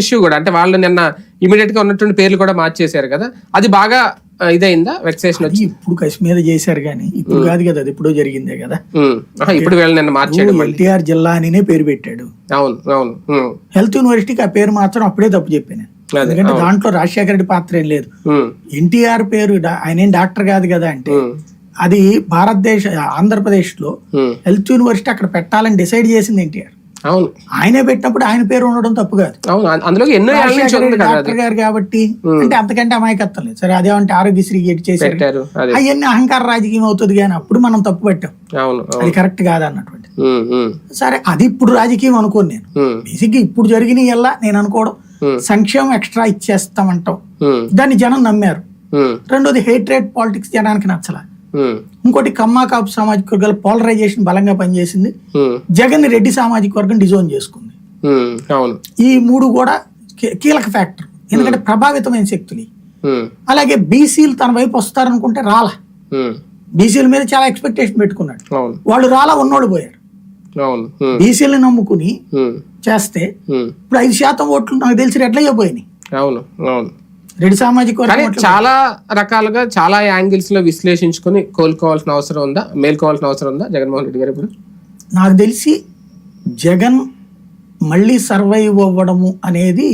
Issue కూడా. అంటే వాళ్ళు నిన్న ఇమీడియట్గా ఉన్నటువంటి పేర్లు కూడా మార్చేశారు కదా. అది బాగా ఇదైందా? వెక్సేషన్ వచ్చి? ఇప్పుడు కశ్మీర్ చేశారు కానీ ఇప్పుడు కాదు కదా అది ఎప్పుడో జరిగిందే కదా. ఇప్పుడు నిన్న మార్చేయడం మళ్ళీ. ఎన్టీఆర్ జిల్లా అనినే పేరు పెట్టాడు. అవును అవును. హెల్త్ యూనివర్సిటీకి ఆ పేరు మాత్రం అప్పుడే తప్పు చెప్పాను. ఎందుకంటే దాంట్లో రాజశేఖర రెడ్డి పాత్ర ఏం లేదు. ఎన్టీఆర్ పేరు ఆయన ఏం డాక్టర్ కాదు కదా అంటే. అది భారతదేశ ఆంధ్రప్రదేశ్లో. హెల్త్ యూనివర్సిటీ అక్కడ పెట్టాలని డిసైడ్ చేసింది ఎన్టీఆర్. అవును. ఆయనే పెట్టినప్పుడు ఆయన పేరు ఉండడం తప్పు కాదు. అవును అందులో ఎన్నో డాక్టర్ గారు కాబట్టి అంటే అంతకంటే అమాయకత్వం లేదు. సరే అదేమంటే ఆరోగ్యశ్రీ ఎటు చేశారు. అవన్నీ అహంకార రాజకీయం అవుతుంది కానీ అప్పుడు మనం తప్పు పట్టాం. అది కరెక్ట్ కాదు అన్నటువంటి. సరే అది ఇప్పుడు రాజకీయం అనుకోను నేను. బేసిక్ ఇప్పుడు జరిగిన ఎలా నేను అనుకోవడం. సంక్షేమం ఎక్స్ట్రా ఇచ్చేస్తామంటాం. దాన్ని జనం నమ్మారు. రెండోది హేట్ రేట్ పాలిటిక్స్ జనానికి నచ్చల. ఇంకోటి కమ్మా కాపు సామాజిక వర్గాల పోలరైజేషన్ బలంగా పనిచేసింది. జగన్ రెడ్డి సామాజిక వర్గం డిజోన్ చేసుకుంది. ఈ మూడు కూడా కీలక ఫ్యాక్టర్. ఎందుకంటే ప్రభావితమైన శక్తులు. అలాగే బీసీలు తన వైపు వస్తారనుకుంటే రాలా. బీసీల మీద చాలా ఎక్స్పెక్టేషన్ పెట్టుకున్నాడు. వాళ్ళు రాలా ఉన్నోళ్ళు పోయారు. బీసీలను నమ్ముకుని. చేస్తే. ఇప్పుడు ఐదు శాతం ఓట్లు నాకు తెలిసి రెడ్లయ్యే పోయినాయి. అవును. అవును. రెడ్డి సామాజిక కానీ చాలా రకాలుగా చాలా యాంగిల్స్లో విశ్లేషించుకొని కోలుకోవాల్సిన అవసరం ఉందా? మేల్కోవాల్సిన అవసరం ఉందా? జగన్మోహన్ రెడ్డి గారు ఇప్పుడు నాకు తెలిసి జగన్ మళ్ళీ సర్వైవ్ అవ్వడము అనేది